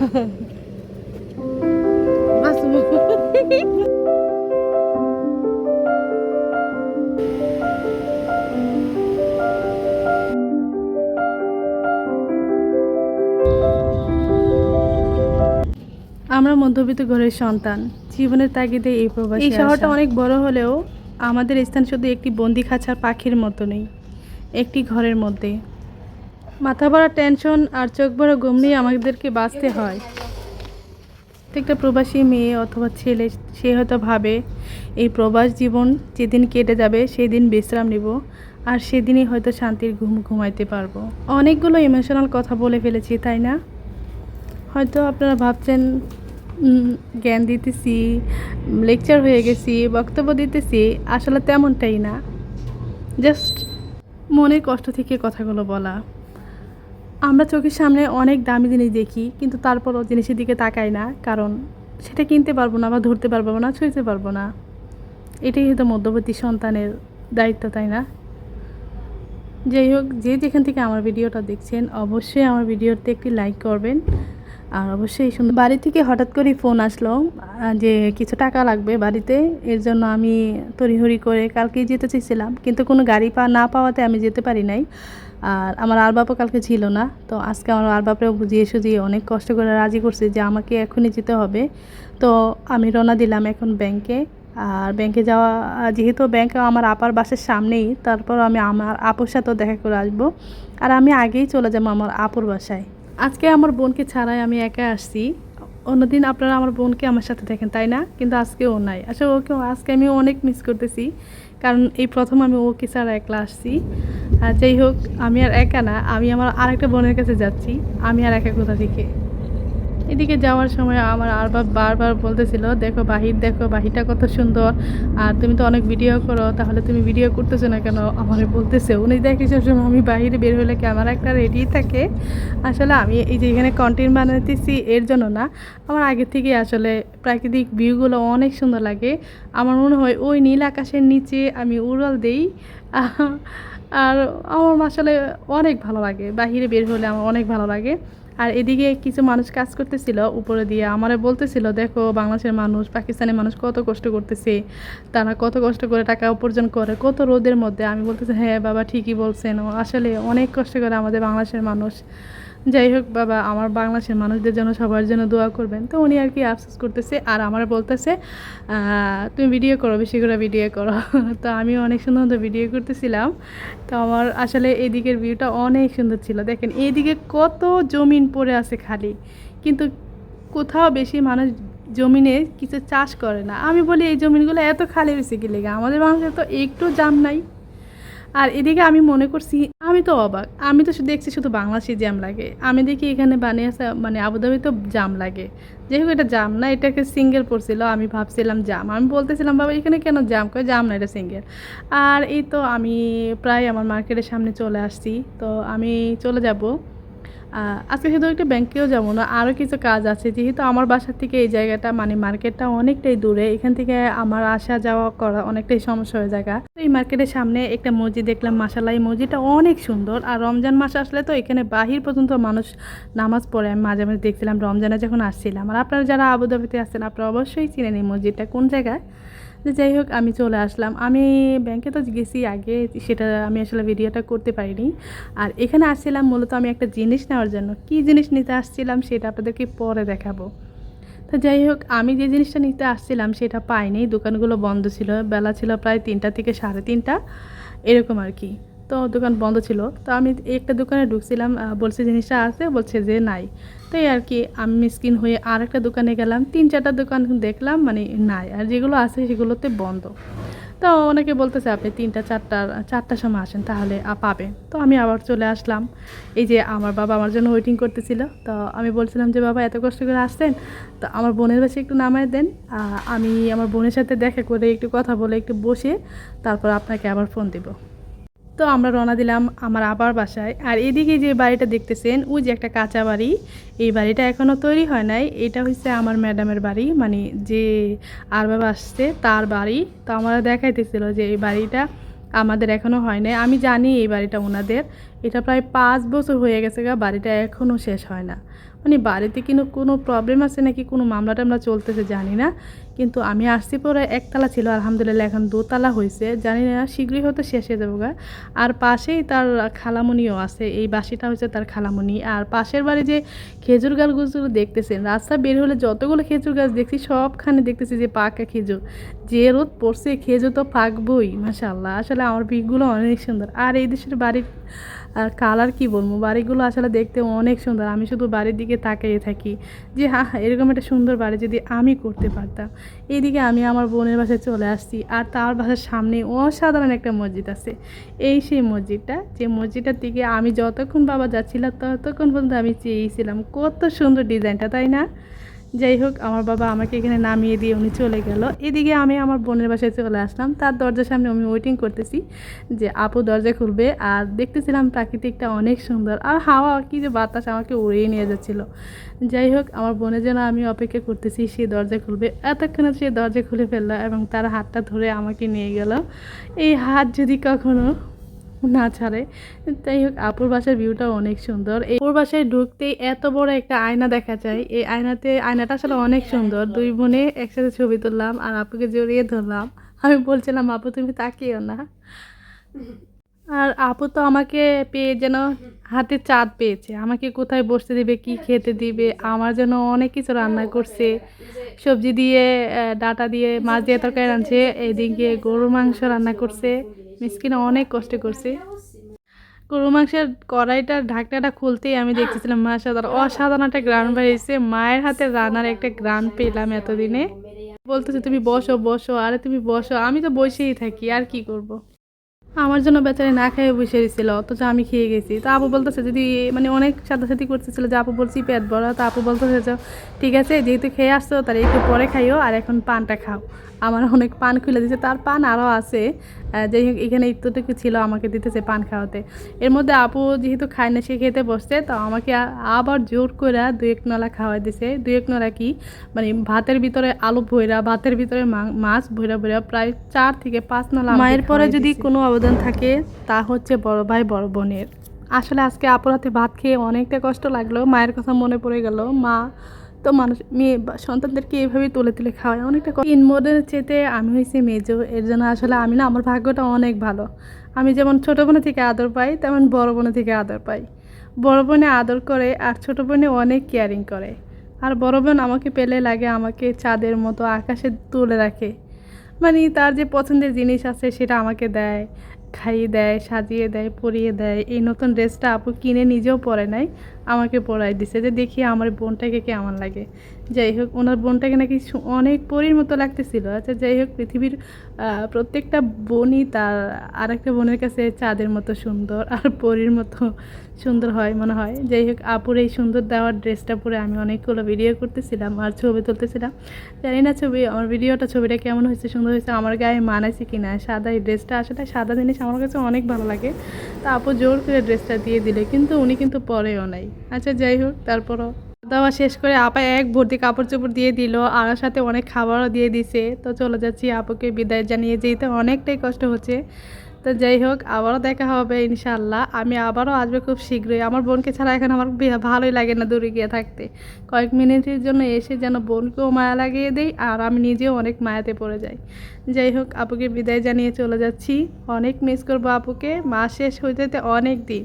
আমরা মধ্যবিত্ত ঘরের সন্তান। জীবনের তাগিদে এই প্রবাসী এই শহরটা অনেক বড় হলেও আমাদের স্থান শুধু একটি বন্দি খাঁচার পাখির মতো নেই। একটি ঘরের মধ্যে। মাথা ভরা টেনশন আর চোখ ভরা ঘুম নিয়ে আমাদেরকে বাঁচতে হয়। প্রত্যেকটা প্রবাসী মেয়ে অথবা ছেলে, সে হয়তো ভাবে, এই প্রবাস জীবন যেদিন কেটে যাবে সেই দিন বিশ্রাম নিব আর সেদিনই হয়তো শান্তির ঘুম ঘুমাইতে পারব। অনেকগুলো ইমোশনাল কথা বলে ফেলেছি, তাই না? হয়তো আপনারা ভাবছেন জ্ঞান দিতেছি লেকচার হয়ে গেছি, বক্তব্য দিতেছি। আসলে তেমনটাই না। জাস্ট মনের কষ্ট থেকে কথাগুলো বলা। আমরা চোখের সামনে অনেক দামি জিনিস দেখি, কিন্তু তারপরও জিনিসের দিকে তাকাই না, কারণ সেটা কিনতে পারব না বা ধরতে পারব না ছুঁতে পারব না। এটাই হয়তো মধ্যবর্তী সন্তানের দায়িত্ব, তাই না? যাই হোক, যে যেখান থেকে আমার ভিডিওটা দেখছেন, অবশ্যই আমার ভিডিওতে একটি লাইক করবেন। আর অবশ্যই সুন্দর বাড়ি থেকে হঠাৎ করেই ফোন আসলো যে কিছু টাকা লাগবে বাড়িতে, এর জন্য আমি তড়িহড়ি করে কালকেই যেতে চেয়েছিলাম, কিন্তু কোনো গাড়ি পা না পাওয়াতে আমি যেতে পারি নাই। আর আমার আর বাবা কালকে ছিল না, তো আজকে আমার আর বাপরেও বুঝিয়ে সুঝিয়ে অনেক কষ্ট করে রাজি করছে যে আমাকে এখনই যেতে হবে। তো আমি রওনা দিলাম এখন ব্যাংকে, আর ব্যাংকে যাওয়া, যেহেতু ব্যাংক আমার আপার বাসের সামনেই তারপর আমি আমার আপুর সাথেও দেখা করে আসব। আর আমি আগেই চলে যাব আমার আপুর বাসায়। আজকে আমার বোনকে ছাড়াই আমি একা আসছি। অন্যদিন আপনারা আমার বোনকে আমার সাথে দেখেন, তাই না? কিন্তু আজকে ও নাই। আসলে ওকে আজকে আমি অনেক মিস করতেছি, কারণ এই প্রথম আমি ওকে ছাড়া একলা আসছি। যাই হোক, আমি আর একা না, আমি আমার আরেকটা বোনের কাছে যাচ্ছি, আমি আর একা কোথা থেকে? এদিকে যাওয়ার সময় আমার আর বারবার বলতেছিল, দেখো বাহির, দেখো বাহিরটা কত সুন্দর। আর তুমি তো অনেক ভিডিও করো, তাহলে তুমি ভিডিও করতেছো না কেন? আমার বলতেছে। উনি দেখি সবসময় আমি বাহিরে বের হলে ক্যামেরা একটা রেডি থাকে? আসলে আমি এই যে এখানে কন্টেন্ট বানাতেছি এর জন্য না। আমার আগে থেকে আসলে প্রাকৃতিক ভিউগুলো অনেক সুন্দর লাগে। আমার মনে হয় ওই নীল আকাশের নিচে আমি উড়াল দেই। আর আমার আসলে অনেক ভালো লাগে। বাহিরে বের হলে আমার অনেক ভালো লাগে। আর এদিকে কিছু মানুষ কাজ করতেছিল, উপরে দিয়ে আমারে বলতেছিল, দেখো, বাংলাদেশের মানুষ, পাকিস্তানের মানুষ কত কষ্ট করতেছে। তারা কত কষ্ট করে টাকা উপার্জন করে, কত রোদের মধ্যে। আমি বলতেছি হ্যাঁ বাবা, ঠিকই বলছেন। আসলে অনেক কষ্ট করে আমাদের বাংলাদেশের মানুষ। যাই হোক বাবা, আমার বাংলাদেশের মানুষদের জন্য সবার জন্য দোয়া করবেন। তো উনি আর কি আফসোস করতেছে আর আমার বলতেছে তুমি ভিডিও করো, বেশি করে ভিডিও করো। তো আমি অনেক সুন্দর সুন্দর ভিডিও করতেছিলাম। তো আমার আসলে এদিকের ভিউটা অনেক সুন্দর ছিল। দেখেন এইদিকে কত জমিন পড়ে আছে খালি। কিন্তু কোথাও বেশি মানুষ জমিনে কিছু চাষ করে না। আমি বলি, এই জমিনগুলো এত খালি হয়েছে কি লেগে? আমাদের মানুষের তো একটু জাম নাই। আর এদিকে আমি মনে করছি, আমি তো অবাক। আমি তো দেখছি শুধু বাংলাদেশি জ্যাম লাগে। আমি দেখি এখানে বানিয়েছে মানে আবুধাবি তো জাম লাগে। যেহেতু এটা জাম না এটাকে সিঙ্গেল পড়ছিল, আমি ভাবছিলাম জাম আমি বলতেছিলাম, বাবা, এখানে কেন জাম করে জাম না, এটা সিঙ্গেল আর এই তো আমি প্রায় আমার মার্কেটের সামনে চলে আসছি। তো আমি চলে যাব। আজকে শুধু একটা ব্যাংকেও যাব না। আরও কিছু কাজ আছে। যেহেতু আমার বাসার থেকে এই জায়গাটা মানে মার্কেটটা অনেকটাই দূরে, এখান থেকে আমার আসা যাওয়া করা অনেকটাই সমস্যা হয়ে জায়গা। এই মার্কেটের সামনে একটা মসজিদ দেখলাম মাসাল্লাহ এই মসজিদটা অনেক সুন্দর। আর রমজান মাস আসলে তো এখানে বাহির পর্যন্ত মানুষ নামাজ পড়ে। আমি মাঝে মাঝে দেখছিলাম রমজানে যখন আসছিলাম। আর আপনারা যারা আবুধাবিতে আসছেন আপনারা অবশ্যই চিনেন এই মসজিদটা কোন জায়গায়? তো যাই হোক, আমি চলে আসলাম। আমি ব্যাংকে তো গেছি আগে, সেটা আমি আসলে ভিডিওটা করতে পারিনি। আর এখানে আসছিলাম মূলত আমি একটা জিনিস নেওয়ার জন্য। কি জিনিস নিতে আসছিলাম সেটা আপনাদেরকে পরে দেখাবো। তো যাই হোক, আমি যে জিনিসটা নিতে আসছিলাম সেটা পাইনি। দোকানগুলো বন্ধ ছিল। বেলা ছিল প্রায় তিনটা থেকে সাড়ে তিনটা। এরকম আর কি। তো দোকান বন্ধ ছিল। তো আমি একটা দোকানে ঢুকছিলাম বলছে জিনিসটা আছে বলছে যে নাই। তো আর কি আমি মিসকিন হয়ে আর একটা দোকানে গেলাম তিন চারটা দোকান দেখলাম মানে নাই। আর যেগুলো আছে সেগুলোতে বন্ধ। তো অনেকে বলতেছে আপনি তিনটা চারটার চারটার সময় আসেন তাহলে আ, পাবেন। তো আমি আবার চলে আসলাম। এই যে আমার বাবা আমার জন্য ওয়েটিং করতেছিল। তো আমি বলছিলাম যে বাবা এত কষ্ট করে আসছেন? তো আমার বোনের বাসে একটু নামায় দেন। আমি আমার বোনের সাথে দেখা করে একটু কথা বলে একটু বসে তারপর আপনাকে আবার ফোন দেবো। তো আমরা রওনা দিলাম আমার আবার বাসায়। আর এদিকে যে বাড়িটা দেখতেছেন, ওই যে একটা কাঁচা বাড়ি। এই বাড়িটা এখনও তৈরি হয় নাই। এটা হচ্ছে আমার ম্যাডামের বাড়ি মানে যে আর বাবা আসছে তার বাড়ি। তো আমরা দেখাইতেছিল যে এই বাড়িটা আমাদের এখনও হয় নাই। আমি জানি এই বাড়িটা ওনাদের। এটা প্রায় পাঁচ বছর হয়ে গেছে গা, বাড়িটা এখনও শেষ হয় না। মানে বাড়িতে কিন্তু কোনো প্রবলেম আছে নাকি কোনো মামলা টামলা চলতেছে জানি না। কিন্তু আমি আসছি পরে একতলা ছিল, আলহামদুলিল্লাহ এখন দোতলা হয়েছে জানি না, শীঘ্রই হয়তো শেষ হয়ে যাব গা। আর পাশেই তার খালামণিও আছে, এই বাসিটা হচ্ছে তার খালামণি আর পাশের বাড়ি যে খেজুর গাছ গাছগুলো দেখতেছেন, রাস্তা বের হলে যতগুলো খেজুর গাছ দেখছি, সবখানে দেখতেছি যে পাকা খেজুর। যে রোদ পড়ছে, খেজুর তো পাকবই মাসাল্লাহ আসলে আমার পিকগুলো অনেক সুন্দর। আর এই দেশের বাড়ির আর কালার কি বলব? বাড়িগুলো আসলে দেখতে অনেক সুন্দর। আমি শুধু বাড়ির দিকে তাকিয়ে থাকি। যে হ্যাঁ এরকম একটা সুন্দর বাড়ি যদি আমি করতে পারতাম। এইদিকে আমি আমার বোনের বাসায় চলে আসছি আর তার বাসার সামনে অসাধারণ একটা মসজিদ আছে। এই সেই মসজিদটা, যে মসজিদটার দিকে আমি যতক্ষণ বাবা যাচ্ছিলাম ততক্ষণ পর্যন্ত আমি চেয়েছিলাম, কত সুন্দর ডিজাইনটা, তাই না? যাই হোক, আমার বাবা আমাকে এখানে নামিয়ে দিয়ে উনি চলে গেল। এদিকে আমি আমার বোনের বাসায় চলে আসলাম। তার দরজার সামনে আমি ওয়েটিং করতেছি যে আপু দরজা খুলবে। আর দেখতেছিলাম প্রাকৃতিকটা অনেক সুন্দর। আর হাওয়া, কি যে বাতাস আমাকে উড়িয়ে নিয়ে যাচ্ছিল। যাই হোক, আমার বোনের জন্য আমি অপেক্ষা করতেছি, সে দরজা খুলবে। এতক্ষণে সে দরজা খুলে ফেলল এবং তার হাতটা ধরে আমাকে নিয়ে গেল। এই হাত যদি কখনো না ছাড়ে। যাই হোক, আপুর বাসার ভিউটা অনেক সুন্দর। এই আপুর বাসায় ঢুকতেই এত বড় একটা আয়না দেখা যায়। এই আয়নাতে, আয়নাটা আসলে অনেক সুন্দর। দুই বোনে একসাথে ছবি তুললাম আর আপুকে জড়িয়ে ধরলাম। আমি বলছিলাম, আপু, তুমি তাকিও না। আর আপু তো আমাকে পেয়ে যেন হাতে চাঁদ পেয়েছে। আমাকে কোথায় বসতে দিবে, কি খেতে দিবে, আমার জন্য অনেক কিছু রান্না করছে। সবজি দিয়ে ডাটা দিয়ে, মাছ দিয়ে তরকারি রাঁধছে। এদিকে গরুর মাংস রান্না করছে। মিসকিন অনেক কষ্ট করছে। গরু মাংসের কড়াইটার ঢাকনাটা খুলতেই আমি দেখতেছিলাম মাসাদার অসাধারণ একটা গ্রান বেরিয়েছে। মায়ের হাতে রান্নার একটা গ্রান পেলাম এতদিনে। বলতেছে, তুমি বসো বসো, আরে তুমি বসো, আমি তো বসেই থাকি, আর কি করব। আমার জন্য বেচারে না খেয়ে বসে দিয়েছিল অথচ আমি খেয়ে গেছি। তো আপু বলতেছে, যদি মানে অনেক সাদাসাদি করতেছিল, যে আপু বলছি পেট বড় তো আপু বলতেছে যে, ঠিক আছে, যেহেতু খেয়ে আসছো, তাহলে একটু পরে খাইও, আর এখন পানটা খাও। আমার অনেক পান খুলে দিয়েছে, তার পান আরও আছে। যাই হোক এখানে একটুটুকু ছিল আমাকে দিতেছে পান খাওয়াতে। এর মধ্যে আপু যেহেতু খায় না সে খেতে বসছে তো আমাকে আবার জোর করে দু এক নলা খাওয়াই দিছে। দু এক নলা কি? মানে ভাতের ভিতরে আলু ভৈরা ভাতের ভিতরে মাছ ভৈরা ভৈরা প্রায় চার থেকে পাঁচ নলা মায়ের পরে যদি কোনো অবদান থাকে তা হচ্ছে বড় ভাই বড় বোনের। আসলে আজকে আপুর হাতে ভাত খেয়ে অনেকটা কষ্ট লাগল মায়ের কথা মনে পড়ে গেল। মা তো মানুষ, মেয়ে সন্তানদেরকে এইভাবেই তুলে তুলে খাওয়ায়। অনেকটা তিন বোনের চেতে আমি হয়েছি মেজো, এর জন্য আসলে আমি না, আমার ভাগ্যটা অনেক ভালো। আমি যেমন ছোটো বোনের থেকে আদর পাই, তেমন বড় বোনের থেকে আদর পাই। বড় বোনে আদর করে আর ছোটো বোনে অনেক কেয়ারিং করে। আর বড় বোন আমাকে পেলে লাগে, আমাকে চাঁদের মতো আকাশে তুলে রাখে। মানে তার যে পছন্দের জিনিস আছে সেটা আমাকে দেয়। খাইয়ে দেয়, সাজিয়ে দেয়, পরিয়ে দেয়। এই নতুন ড্রেসটা আপু কিনে নিজেও পরে নাই, আমাকে পরাই দিছে যে দেখি আমার বোনটাকে কেমন লাগে। যাই হোক, ওনার বোনটাকে নাকি অনেক পরীর মতো লাগতেছিল। আচ্ছা যাই হোক, পৃথিবীর প্রত্যেকটা বোনই তার আরেকটা বোনের কাছে চাঁদের মতো সুন্দর আর পরীর মতো সুন্দর হয় মনে হয়। যাই হোক, আপুর এই সুন্দর দেওয়ার ড্রেসটা পরে আমি অনেকগুলো ভিডিও করতেছিলাম আর ছবি তুলতেছিলাম। জানি না ছবি, আমার ভিডিওটা ছবিটা কেমন হয়েছে, সুন্দর হয়েছে, আমার গায়ে মানাইছে কি না সাদা এই ড্রেসটা আসলে সাদা জিনিস আমার কাছে অনেক ভালো লাগে। তা আপু জোর করে ড্রেসটা দিয়ে দিলে, কিন্তু উনি কিন্তু পরেও নাই। আচ্ছা যাই হোক, তারপরও দাওয়া শেষ করে আপা এক ভর্তি কাপড় চোপড় দিয়ে দিল আর সাথে অনেক খাবারও দিয়ে দিছে। তো চলে যাচ্ছি আপুকে বিদায় জানিয়ে যেতে অনেকটাই কষ্ট হচ্ছে। তো যাই হোক, আবারও দেখা হবে ইনশাল্লাহ আমি আবারও আসবে খুব শীঘ্রই। আমার বোনকে ছাড়া এখন আমার ভালোই লাগে না দূরে গিয়ে থাকতে। কয়েক মিনিটের জন্য এসে যেন বোনকেও মায়া লাগিয়ে দেই, আর আমি নিজেও অনেক মায়াতে পড়ে যাই। যাই হোক, আপুকে বিদায় জানিয়ে চলে যাচ্ছি। অনেক মিস করব আপুকে। মা শেষ হয়ে যেতে অনেক দিন।